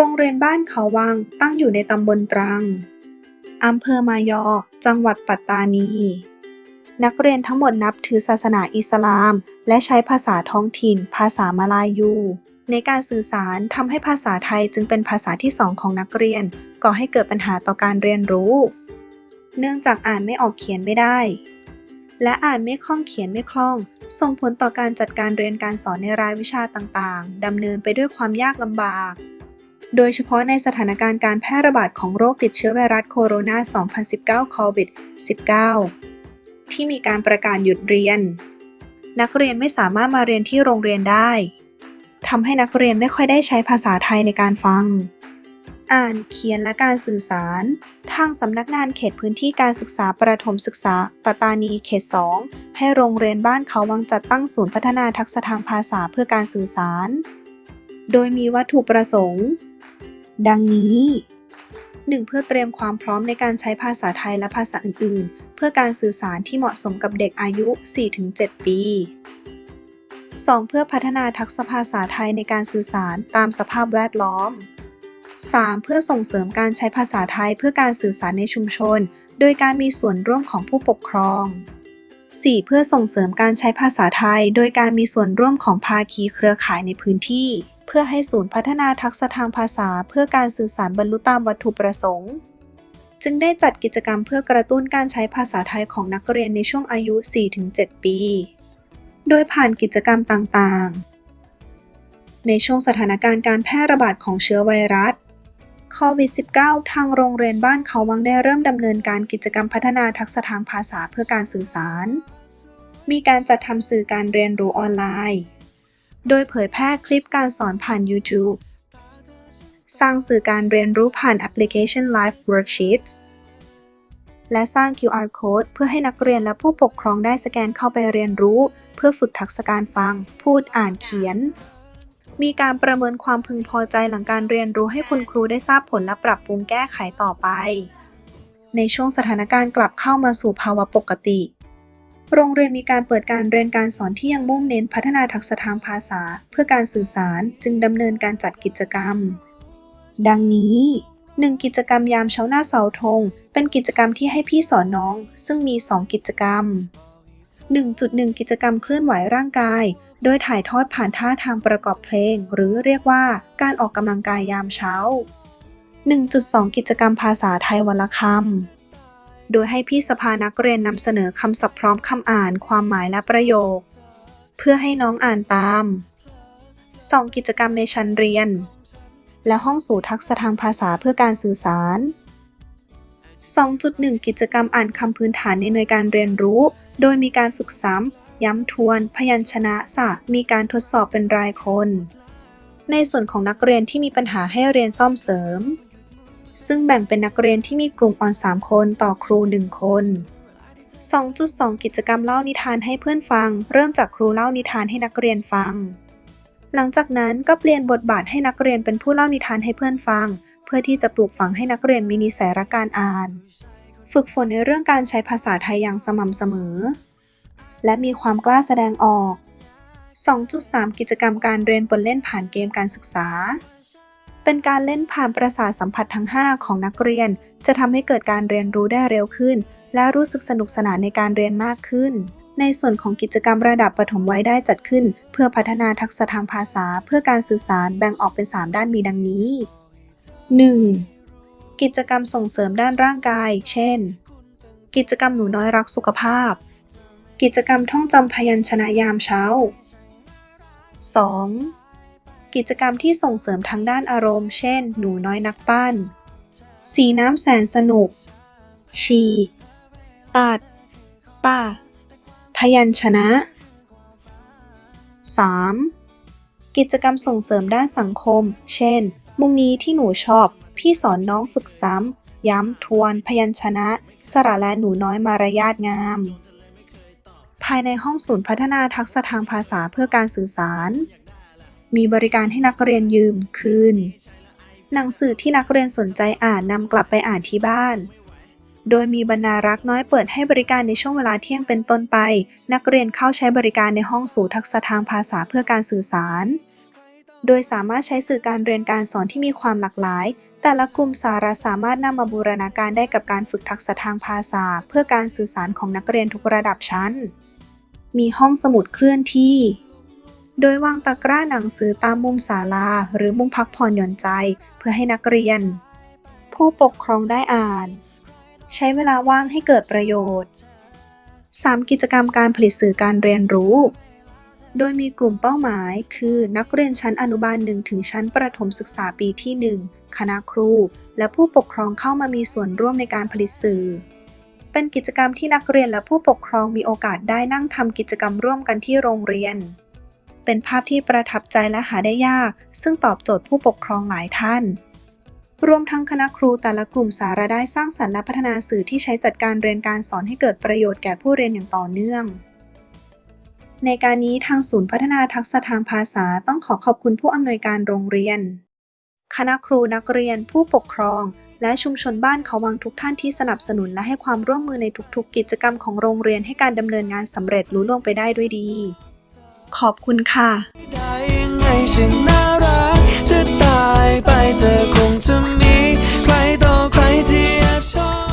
รงเรียนบ้านเขาวังตั้งอยู่ในตำบลตรัง อำเภอมายอ จังหวัดปัตตานี นักเรียนทั้งหมดนับถือศาสนาอิสลาม และใช้ภาษาท้องถิ่น ภาษามาลายู ในการสื่อสารทำให้ภาษาไทยจึงเป็นภาษาที่สองของนักเรียน ก่อให้เกิดปัญหาต่อการเรียนรู้ เนื่องจากอ่านไม่ออกเขียนไม่ได้ และอ่านไม่คล่องเขียนไม่คล่อง ส่งผลต่อการจัดการเรียนการสอนในรายวิชาต่างๆดำเนินไปด้วยความยากลำบาก โดยเฉพาะในสถานการณ์การแพร่ระบาดของโรคติดเชื้อไวรัสโคโรนา 2019 โควิด 19 ที่มีการประกาศหยุดเรียน นักเรียนไม่สามารถมาเรียนที่โรงเรียนได้ทำให้นักเรียนไม่ค่อยได้ใช้ภาษาไทยในการฟัง อ่านเขียนและการสื่อสาร ทางสำนักงานเขตพื้นที่การศึกษาประถมศึกษาปัตตานีเขต 2 ให้โรงเรียนบ้านเขาวังจัดตั้งศูนย์พัฒนาทักษะทางภาษาเพื่อการสื่อสาร โดยมีวัตถุประสงค์ ดังนี้ 1. เพื่อเตรียมความพร้อมในการใช้ภาษาไทยและภาษาอื่น ๆ เพื่อการสื่อสารที่เหมาะสมกับเด็กอายุ 4-7 ปี 2. เพื่อพัฒนาทักษะภาษาไทยในการสื่อสารตามสภาพแวดล้อม 3. เพื่อส่งเสริมการใช้ภาษาไทยเพื่อการสื่อสารในชุมชน โดยการมีส่วนร่วมของผู้ปกครอง 4. เพื่อส่งเสริมการใช้ภาษาไทย โดยการมีส่วนร่วมของภาคีเครือข่ายในพื้นที่ เพื่อให้ศูนย์พัฒนาทักษะทางภาษา เพื่อการสื่อสารบรรลุตามวัตถุประสงค์ จึงได้จัดกิจกรรมเพื่อกระตุ้นการใช้ภาษาไทยของนักเรียนในช่วงอายุ 4-7 ปี โดยผ่านกิจกรรมต่างๆ ในช่วงสถานการณ์การแพร่ระบาดของเชื้อไวรัสโควิด -19 ทางโรงเรียนบ้านเขาวังได้เริ่มดำเนินการกิจกรรมพัฒนาทักษะทางภาษาเพื่อการสื่อสาร มีการจัดทำสื่อการเรียนรู้ออนไลน์ โดยเผยแพร่คลิปการสอนผ่าน YouTube สร้างสื่อการเรียนรู้ผ่านแอปพลิเคชัน Live Worksheets และสร้าง QR Code เพื่อให้นักเรียนและผู้ปกครองได้สแกนเข้าไปเรียนรู้ เพื่อฝึกทักษะการฟัง พูดอ่านเขียน มีการประเมินความพึงพอใจหลังการเรียนรู้ให้คุณครูได้ทราบผลและปรับปรุงแก้ไขต่อไป ในช่วงสถานการณ์กลับเข้ามาสู่ภาวะปกติ โรงเรียนมีการเปิดการเรียนการสอนที่ยังมุ่งเน้นพัฒนาทักษะทางภาษา เพื่อการสื่อสารจึงดำเนินการจัดกิจกรรม ดังนี้ 1. กิจกรรมยามเช้าหน้าเสาธง เป็นกิจกรรมที่ให้พี่สอนน้อง ซึ่งมี 2 กิจกรรม 1.1 กิจกรรมเคลื่อนไหวร่างกาย โดยถ่ายทอดผ่านท่าทางประกอบเพลง หรือเรียกว่าการออกกำลังกายยามเช้า 1.2 กิจกรรมภาษาไทยวรรณคำ โดยให้พี่สภานักเรียนนำเสนอคำศัพท์พร้อมคำอ่าน ความหมายและประโยค เพื่อให้น้องอ่านตาม 2. กิจกรรมในชั้นเรียน และห้องสู่ทักษะทางภาษาเพื่อการสื่อสาร 2.1 กิจกรรมอ่านคำพื้นฐานในหน่วยการเรียนรู้ โดยมีการฝึกซ้ำ ย้ำทวน พยัญชนะศาสตร์มีการทดสอบเป็นรายคน ในส่วนของนักเรียนที่มีปัญหาให้เรียนซ่อมเสริม ซึ่งแบ่งเป็นนักเรียนที่มีกลุ่มอ่อน 3 คนต่อครู 1 คน 2.2 กิจกรรมเล่านิทานให้เพื่อนฟัง เริ่มจากครูเล่านิทานให้นักเรียนฟัง หลังจากนั้นก็เปลี่ยนบทบาทให้นักเรียนเป็นผู้เล่านิทานให้เพื่อนฟัง เพื่อที่จะปลูกฝังให้นักเรียนมีนิสัยรักการอ่าน ฝึกฝนในเรื่องการใช้ภาษาไทยอย่างสม่ำเสมอ และมีความกล้าแสดงออก 2.3 กิจกรรมการเรียนบนเล่นผ่านเกมการศึกษา เป็นการเล่นผ่านประสาทสัมผัสทั้ง 5 ของนักเรียน จะทำให้เกิดการเรียนรู้ได้เร็วขึ้น และรู้สึกสนุกสนานในการเรียนมากขึ้น ในส่วนของกิจกรรมระดับปฐมวัยได้จัดขึ้น เพื่อพัฒนาทักษะทางภาษาเพื่อการสื่อสารแบ่งออกเป็น 3 ด้านมีดังนี้ 1. กิจกรรมส่งเสริมด้านร่างกาย เช่น กิจกรรมหนูน้อยรักสุขภาพ กิจกรรมท่องจำพยัญชนะยามเช้า 2. กิจกรรมที่ส่งเสริมทางด้านอารมณ์ เช่น หนูน้อยนักปั้น สีน้ำแสนสนุก ฉีก ตัด ป่าพยัญชนะ 3. กิจกรรมส่งเสริมด้านสังคม เช่น มุมนี้ที่หนูชอบ พี่สอนน้องฝึกซ้ำ ย้ำทวน พยัญชนะ สระและหนูน้อยมารยาทงาม ภายในห้องศูนย์พัฒนาทักษะทางภาษาเพื่อการสื่อสาร มีบริการให้นักเรียนยืมคืน หนังสือที่นักเรียนสนใจอ่านนำกลับไปอ่านที่บ้าน โดยมีบรรณารักษ์น้อยเปิดให้บริการในช่วงเวลาเที่ยงเป็นต้นไป นักเรียนเข้าใช้บริการในห้องสู่ทักษะทางภาษาเพื่อการสื่อสาร โดยสามารถใช้สื่อการเรียนการสอนที่มีความหลากหลาย แต่ละกลุ่มสาระสามารถนำมาบูรณาการได้กับการฝึกทักษะทางภาษา เพื่อการสื่อสารของนักเรียนทุกระดับชั้น มีห้องสมุดเคลื่อนที่ โดยวางตะกร้าหนังสือตามมุมศาลา หรือมุมพักผ่อนหย่อนใจ เพื่อให้นักเรียน ผู้ปกครองได้อ่าน ใช้เวลาว่างให้เกิดประโยชน์ 3. กิจกรรมการผลิตสื่อการเรียนรู้ โดยมีกลุ่มเป้าหมายคือนักเรียนชั้นอนุบาล1ถึงชั้นประถมศึกษาปีที่ 1 คณะครู และผู้ปกครองเข้ามามีส่วนร่วมในการผลิตสื่อ เป็นกิจกรรมที่นักเรียนและผู้ปกครองมีโอกาสได้นั่งทำกิจกรรมร่วมกันที่โรงเรียน เป็นภาพที่ประทับใจและหาได้ยาก ซึ่งตอบโจทย์ผู้ปกครองหลายท่าน รวมทั้งคณะครูแต่ละกลุ่มสาระได้สร้างสรรค์และพัฒนาสื่อที่ใช้จัดการเรียนการสอนให้เกิดประโยชน์แก่ผู้เรียนอย่างต่อเนื่อง ในการนี้ทางศูนย์พัฒนาทักษะทางภาษาต้องขอขอบคุณผู้อำนวยการโรงเรียน คณะครูนักเรียน ผู้ปกครอง และชุมชนบ้านเขาวังทุกท่านที่สนับสนุนและให้ความร่วมมือในทุกๆกิจกรรมของโรงเรียนให้การดำเนินงานสำเร็จลุล่วงไปได้ด้วยดี ขอบคุณค่ะจะตายไปเธอคงจะมี ใครต่อใครที่แอบชอบ